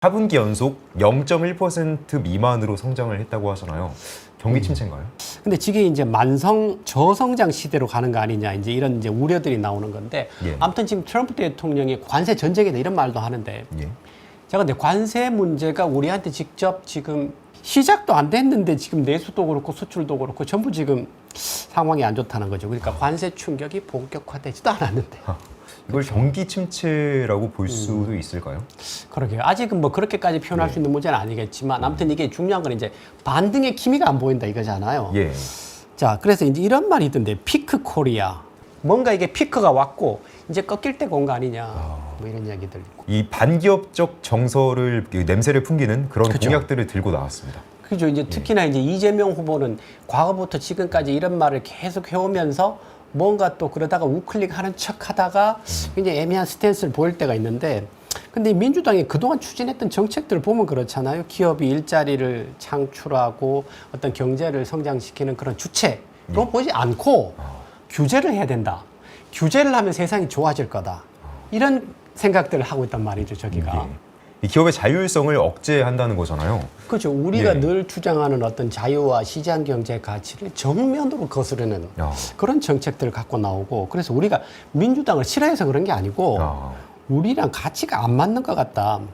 4분기 연속 0.1% 미만으로 성장을 했다고 하잖아요. 경기 침체인가요? 근데 지금 이제 만성 저성장 시대로 가는 거 아니냐 이제 이런 이제 우려들이 나오는 건데 예. 아무튼 지금 트럼프 대통령이 관세 전쟁이다 이런 말도 하는데 예. 자 근데 관세 문제가 우리한테 직접 지금 시작도 안 됐는데 지금 내수도 그렇고 수출도 그렇고 전부 지금 상황이 안 좋다는 거죠. 그러니까 관세 충격이 본격화되지도 않았는데 이걸 경기 침체라고 볼 수도 있을까요? 그러게요. 아직은 뭐 그렇게까지 표현할 네. 수 있는 문제는 아니겠지만 아무튼 이게 중요한 건 이제 반등의 기미가 안 보인다 이거잖아요. 예. 자, 그래서 이제 이런 말이 있던데 피크 코리아. 뭔가 이게 피크가 왔고 이제 꺾일 때가 온 거 아니냐. 뭐 이런 이야기들. 이 반기업적 정서를 그 냄새를 풍기는 그런. 공약들을 들고 나왔습니다. 그죠. 이제 특히나 이제 이재명 후보는 과거부터 지금까지 이런 말을 계속 해오면서 뭔가 또 그러다가 우클릭 하는 척 하다가 굉장히 애매한 스탠스를 보일 때가 있는데 근데 이 민주당이 그동안 추진했던 정책들을 보면 그렇잖아요. 기업이 일자리를 창출하고 어떤 경제를 성장시키는 그런 주체로 보지 않고 규제를 해야 된다. 규제를 하면 세상이 좋아질 거다. 이런 생각들을 하고 있단 말이죠, 저기가. 예. 이 기업의 자율성을 억제한다는 거잖아요. 그렇죠. 우리가 예. 늘 주장하는 어떤 자유와 시장 경제 가치를 정면으로 거스르는 야. 그런 정책들을 갖고 나오고 그래서 우리가 민주당을 싫어해서 그런 게 아니고 아. 우리랑 가치가 안 맞는 것 같다.